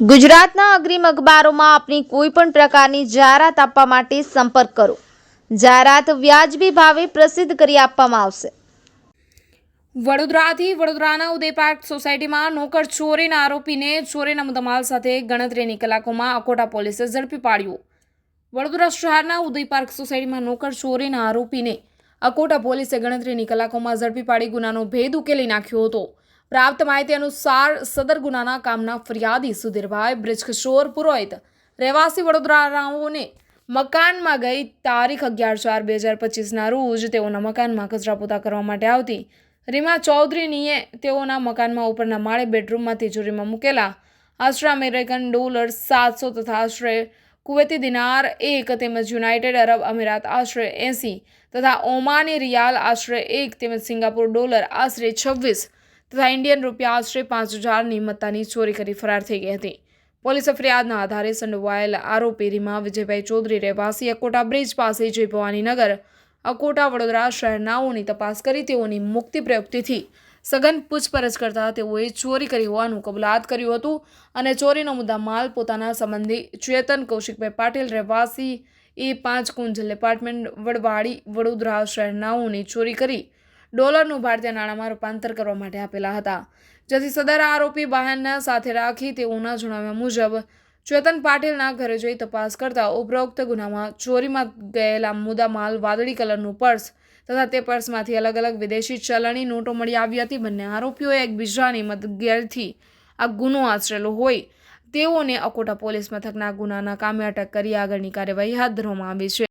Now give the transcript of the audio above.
ગુજરાતના અગ્રીમ અખબારોમાં આપની કોઈ પણ પ્રકારની જાહેરાત આપવા માટે સંપર્ક કરો. જાહેરાત વ્યાજબી ભાવે પ્રસિદ્ધ કરી આપવામાં આવશે. વડોદરાથી વડોદરાના ઉદય પાર્ક સોસાયટીમાં નોકર ચોરીના આરોપીને ચોરીના મુદ્દામાલ સાથે ગણતરીની કલાકોમાં અકોટા પોલીસે ઝડપી પાડ્યો. વડોદરા શહેરના ઉદય પાર્ક સોસાયટીમાં નોકર ચોરીના આરોપીને અકોટા પોલીસે ગણતરીની કલાકોમાં ઝડપી પાડી ગુનાનો ભેદ ઉકેલી નાખ્યો હતો. પ્રાપ્ત માહિતી અનુસાર સદર ગુનાના કામના ફરિયાદી સુધીરભાઈ બ્રિજકિશોર પુરોહિત રહેવાસી વડોદરાઓને મકાનમાં ગઈ તારીખ અગિયાર ચાર બે હજાર પચીસના રોજ તેઓના મકાનમાં કચરા પોતા કરવા માટે આવતી. રીમા ચૌધરીનીએ તેઓના મકાનમાં ઉપરના માળે બેડરૂમમાં તિજોરીમાં મૂકેલા આશરે અમેરિકન ડોલર સાતસો તથા આશરે કુવેતી દિનાર એક તેમજ યુનાઇટેડ અરબ અમીરાત આશરે એંસી તથા ઓમાની રિયાલ આશરે એક તેમજ સિંગાપુર ડોલર આશરે છવ્વીસ તથા ઇન્ડિયન રૂપિયા આશરે પાંચ હજારની મત્તાની ચોરી કરી ફરાર થઈ ગઈ હતી. પોલીસે ફરિયાદના આધારે સંડોવાયેલ આરોપી રીમા વિજયભાઈ ચૌધરી રહેવાસી અકોટા બ્રિજ પાસે જય ભવાનીનગર, અકોટા વડોદરા શહેરનાઓની તપાસ કરી તેઓની મુક્તિ પ્રયુક્તિથી સઘન પૂછપરછ કરતા તેઓએ ચોરી કરી હોવાનું કબૂલાત કર્યું હતું અને ચોરીનો મુદ્દા માલ પોતાના સંબંધી ચેતન કૌશિકભાઈ પાટીલ રહેવાસી એ પાંચ કુંજલ એપાર્ટમેન્ટ, વડવાડી, વડોદરા શહેરનાઓની ચોરી કરી ડોલરનું ભારતીય નાણાંમાં રૂપાંતર કરવા માટે આપેલા હતા. જેથી સદર આરોપી બહારના સાથે રાખી તેઓના જણાવ્યા મુજબ, ચેતન પાટીલના ઘરે જઈ તપાસ કરતા ઉપરોક્ત ગુનામાં ચોરીમાં ગયેલા મુદ્દામાલ વાદળી કલરનું પર્સ તથા તે પર્સમાંથી અલગ અલગ વિદેશી ચલણી નોટો મળી આવી હતી. બંને આરોપીઓએ એકબીજાની મદદગારથી આ ગુનો આચરેલો હોય. તેઓને અકોટા પોલીસ મથકના ગુનાના કામે અટક કરી આગળની કાર્યવાહી હાથ ધરવામાં આવી છે.